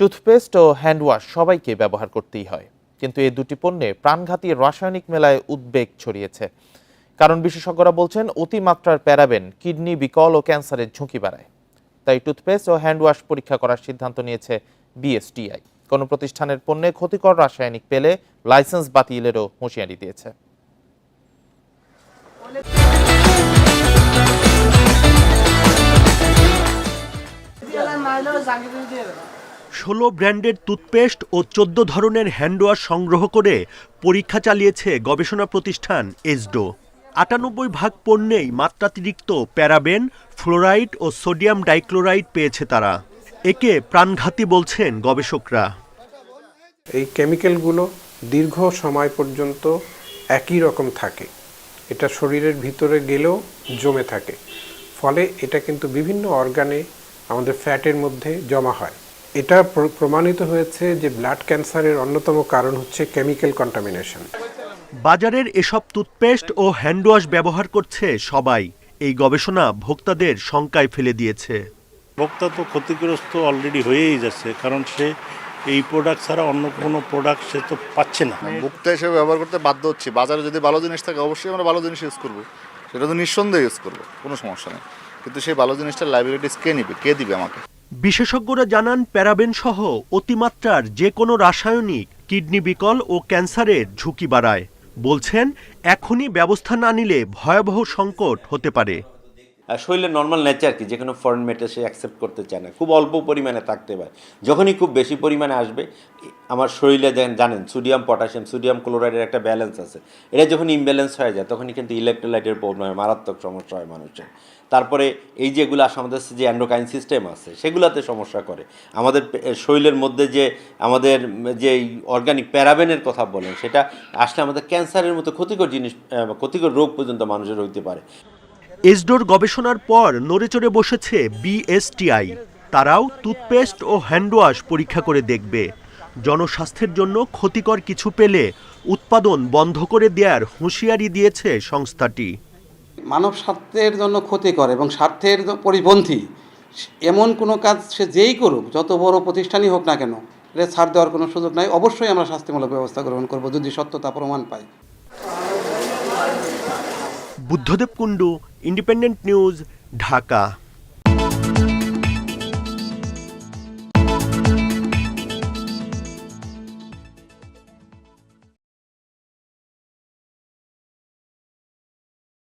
Toothpaste ও hand wash সবাইকে ব্যবহার করতেই হয়। কিন্তু এই দুটি পণ্যে প্রাণঘাতী রাসায়নিক মেলায় উদ্বেগ ছড়িয়েছে। কারণ বিশেষজ্ঞরা বলছেন, অতিমাত্রার প্যারাবেন কিডনি, বিকল ও ক্যান্সারের ঝুঁকি বাড়ায়। তাই টুথপেস্ট ও হ্যান্ড ওয়াশ পরীক্ষা করার সিদ্ধান্ত নিয়েছে বিএসটিআই। কোনো প্রতিষ্ঠানের পণ্যে ক্ষতিকর রাসায়নিক পেলে লাইসেন্স বাতিলেরও হুঁশিয়ারি দিয়েছে। ষোলো ব্র্যান্ডের টুথপেস্ট ও চোদ্দ ধরনের হ্যান্ডওয়াশ সংগ্রহ করে পরীক্ষা চালিয়েছে গবেষণা প্রতিষ্ঠান এসডো। আটানব্বই ভাগ পণ্যেই মাত্রাতিরিক্ত প্যারাবেন, ফ্লোরাইড ও সোডিয়াম ডাইক্লোরাইড পেয়েছে তারা। একে প্রাণঘাতী বলছেন গবেষকরা। এই কেমিক্যালগুলো দীর্ঘ সময় পর্যন্ত একই রকম থাকে। এটা শরীরের ভিতরে গেলেও জমে থাকে। ফলে এটা কিন্তু বিভিন্ন অর্গানে আমাদের ফ্যাটের মধ্যে জমা হয়। এটা প্র- প্রমাণিত হয়েছে যে ব্লাড ক্যান্সারের অন্যতম কারণ হচ্ছে কেমিক্যাল কন্টামিনেশন। বাজারের এসব টুথপেস্ট ও হ্যান্ডওয়াশ ব্যবহার করছে সবাই। এই গবেষণা ভোক্তাদের শঙ্কায় ফেলে দিয়েছে। ভোক্তা তো ক্ষতিগ্রস্ত অলরেডি হয়েই যাচ্ছে কারণ সে এই প্রোডাক্ট ছাড়া অন্য কোনো প্রোডাক্ট সে তো পাচ্ছে না। ভোক্তা হিসেবে ব্যবহার করতে বাধ্য হচ্ছে। বাজারে যদি ভালো জিনিস থাকে অবশ্যই আমরা ভালো জিনিস ইউজ করব। সেটা তো নিঃসন্দেহে ইউজ করব কোনো সমস্যা নেই। কিন্তু সেই ভালো জিনিসটার লাইবিলিটিস কে নিবে? কে দিবে আমাকে? বিশেষজ্ঞরা জানান, প্যারাবেন সহ অতিমাত্রার যে কোনো রাসায়নিক কিডনি বিকল ও ক্যান্সারের ঝুঁকি বাড়ায়। বলছেন, এখনই ব্যবস্থা না নিলে ভয়াবহ সংকট হতে পারে। শরীরের নর্মাল নেচার কি? যে কোনো ফরেন মেটের সে অ্যাকসেপ্ট করতে চায় না। খুব অল্প পরিমাণে থাকতে পারে। যখনই খুব বেশি পরিমাণে আসবে, আমার শরীরে জানেন সোডিয়াম পটাশিয়াম সোডিয়াম ক্লোরাইডের একটা ব্যালেন্স আছে। এটা যখন ইমব্যালেন্স হয়ে যায়, তখনই কিন্তু ইলেকট্রোলাইটের প্রবলেম মারাত্মক সমস্যা হয় মানুষের। তারপরে এই যেগুলো আমাদের যে অ্যান্ড্রোকাইন সিস্টেম আছে, সেগুলোতে সমস্যা করে। আমাদের শরীরের মধ্যে যে আমাদের যে অর্গানিক প্যারাবেনের কথা বলেন, সেটা আসলে আমাদের ক্যান্সারের মতো ক্ষতিকর জিনিস ক্ষতিকর রোগ পর্যন্ত মানুষের হইতে পারে। এসডোর গবেষণার পর নড়েচড়ে বসেছে বিএসটিআই। তারাও টুথপেস্ট ও হ্যান্ডওয়াশ পরীক্ষা করে দেখবে। জনস্বাস্থ্যের জন্য ক্ষতিকর কিছু পেলে উৎপাদন বন্ধ করে দেওয়ার হুঁশিয়ারি দিয়েছে সংস্থাটি। মানব স্বার্থের জন্য ক্ষতিকর এবং স্বার্থের পরিপন্থী। এমন কোনো কাজ সে যেই করুক, যত বড় প্রতিষ্ঠানই হোক না কেন এটা ছাড় দেওয়ার কোনো সুযোগ নাই। অবশ্যই আমরা শাস্তিমূলক ব্যবস্থা গ্রহণ করব যদি সত্যতা প্রমাণ পাই। Buddhadev Kundu independent news Dhaka.